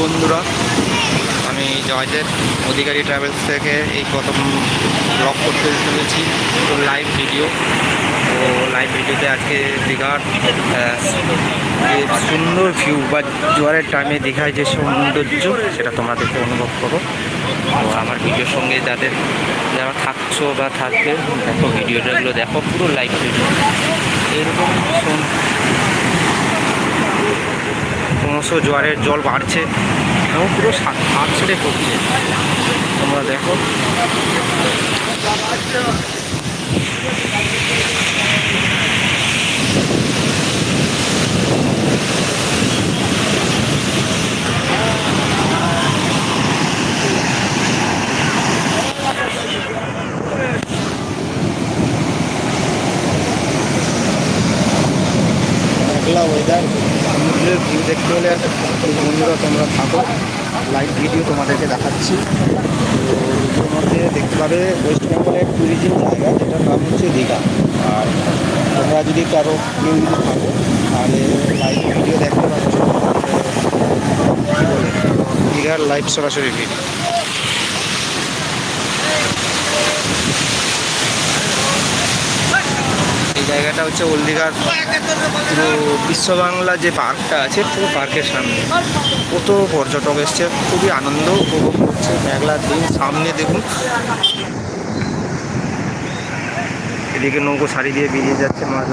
বন্ধুরা, আমি জয়দেব, অধিকারী ট্রাভেলস থেকে এই প্রথম ব্লগ করতে চলেছি তো লাইভ ভিডিও তো লাইভ ভিডিওতে আজকে দীঘার সুন্দর ভিউ বা জোয়ারের টাইমে দীঘায় যে সৌন্দর্য, সেটা তোমরা দেখে অনুভব করো। তো আমার ভিডিওর সঙ্গে যাদের, যারা থাকছো বা থাকবে, দেখো ভিডিওটাগুলো দেখো পুরো লাইভ ভিডিও এরকম ক্রমশ জোয়ারের জল বাড়ছে এবং পুরো হাত ছেড়ে পড়ছে। তোমরা দেখো। মেঘলা ওয়েদার সমুদ্রের ভিউ দেখতে হলে বন্ধুরা তোমরা থাকো। লাইভ ভিডিও তোমাদেরকে দেখাচ্ছি। তো মধ্যে দেখতে পাবে ওয়েস্ট বেঙ্গলের ট্যুরিজম জায়গা, যেটার নাম হচ্ছে দীঘা আর তোমরা যদি কারও কেউ যদি থাকো, তাহলে লাইভ ভিডিও দেখতে পাচ্ছ। দীঘার লাইভ সরাসরি ভিডিও এটা হচ্ছে ওল্ড পুরো পুরো বিশ্ববাংলা যে পার্কটা আছে, পুরো পার্কের সামনে কত পর্যটক এসছে, খুবই আনন্দ উপভোগ করছে, মেঘলা দিন, সামনে দেখুন এদিকে নৌকো শাড়ি দিয়ে বেরিয়ে যাচ্ছে মাছ